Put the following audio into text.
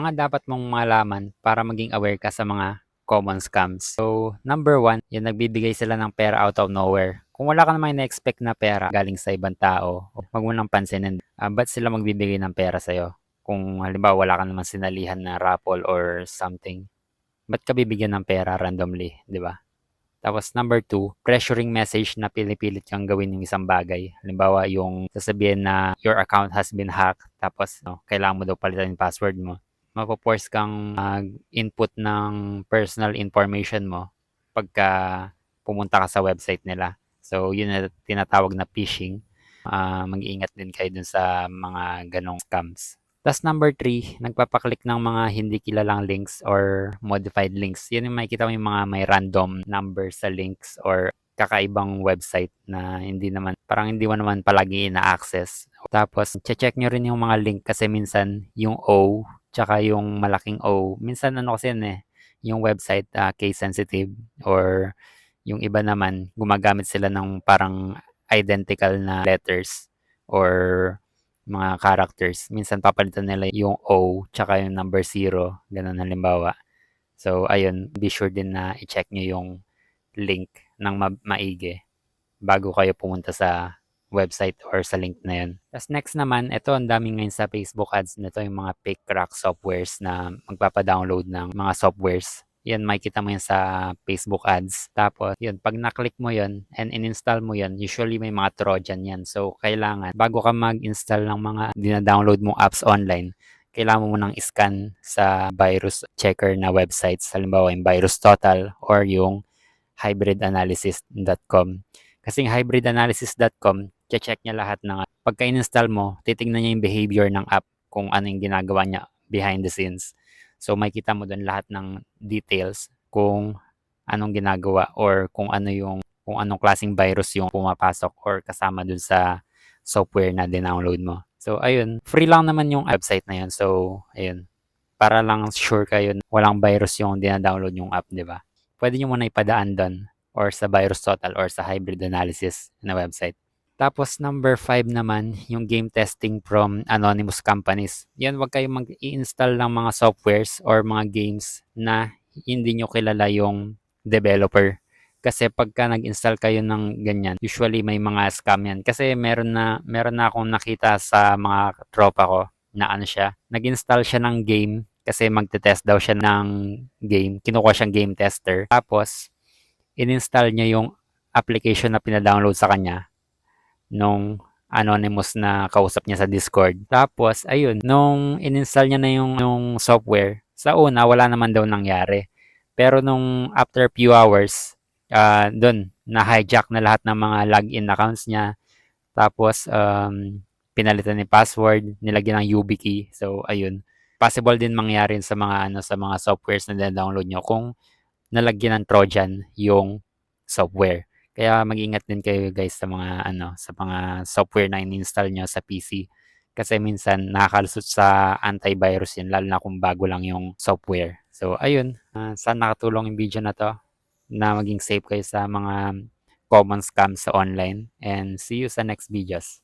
Mga dapat mong malaman para maging aware ka sa mga common scams. So, number one, yung nagbibigay sila ng pera out of nowhere. Kung wala ka naman na-expect na pera galing sa ibang tao, wag mo nang pansinin. Uh, ba't sila magbibigay ng pera sa'yo? Kung halimbawa wala ka naman sinalihan na raffle or something, ba't ka bibigyan ng pera randomly, di ba? Tapos number two, pressuring message na pinipilit kang gawin yung isang bagay. Halimbawa, yung sasabihin na your account has been hacked, tapos no, kailangan mo daw palitan yung password mo. Mapoforce kang mag-input ng personal information mo pagka pumunta ka sa website nila. So, yun na tinatawag na phishing. Uh, mag-iingat din kayo dun sa mga ganong scams. Tapos number three, nagpapaklik ng mga hindi kilalang links or modified links. Yan yung makikita mo yung mga may random numbers sa links or kakaibang website na hindi naman, parang hindi mo naman palagi na-access. Tapos, check nyo rin yung mga link kasi minsan yung O, tsaka yung malaking O, minsan ano kasi yan eh, yung website uh, case sensitive or yung iba naman, gumagamit sila ng parang identical na letters or mga characters. Minsan papalitan nila yung O tsaka yung number 0, ganun halimbawa. So, ayun, be sure din na i-check nyo yung link ng ma- maigi bago kayo pumunta sa website or sa link na yun. Tapos next naman, ito ang dami ngayon sa Facebook ads nito yung mga fake crack softwares na magpapadownload ng mga softwares yan, makikita mo yan sa Facebook ads. Tapos, yun, pag na-click mo yun and in-install mo yun, usually may mga Trojan yan. So, kailangan, bago ka mag-install ng mga dina-download mong apps online, kailangan mo nang scan sa virus checker na websites. Halimbawa, yung Virus Total or yung hybridanalysis.com. Kasi hybridanalysis.com, check niya lahat ng pagka install mo, titingnan niya yung behavior ng app kung ano yung ginagawa niya behind the scenes. So makita mo doon lahat ng details kung anong ginagawa or kung ano yung kung anong klaseng virus yung pumapasok or kasama dun sa software na dinownload mo. So ayun, free lang naman yung website na yun. So ayun, para lang sure kayo walang virus yung dina-download yung app, di ba? Pwede nyo muna ipadaan doon or sa Virus Total or sa Hybrid Analysis na website. Tapos number 5 naman, yung game testing from anonymous companies. Yan, wag kayong mag-i-install ng mga softwares or mga games na hindi nyo kilala yung developer. Kasi pagka nag-install kayo ng ganyan, usually may mga scam yan. Kasi meron na, meron na akong nakita sa mga tropa ko na ano siya. Nag-install siya ng game kasi magte-test daw siya ng game. Kinukuha siyang game tester. Tapos, in-install niya yung application na pina-download sa kanya nung anonymous na kausap niya sa Discord. Tapos, ayun, nung ininstall niya na yung, yung software, sa una, wala naman daw nangyari. Pero nung after few hours, uh, dun, na-hijack na lahat ng mga login accounts niya. Tapos, um, pinalitan ni password, nilagyan ng YubiKey. So, ayun. Possible din mangyari sa mga ano sa mga softwares na download nyo kung nalagyan ng Trojan yung software. Kaya mag-ingat din kayo guys sa mga ano, sa mga software na in-install nyo sa PC. Kasi minsan nakakalusot sa antivirus yun, lalo na kung bago lang yung software. So, ayun. Uh, sana nakatulong yung video na to na maging safe kayo sa mga common scams sa online. And see you sa next videos.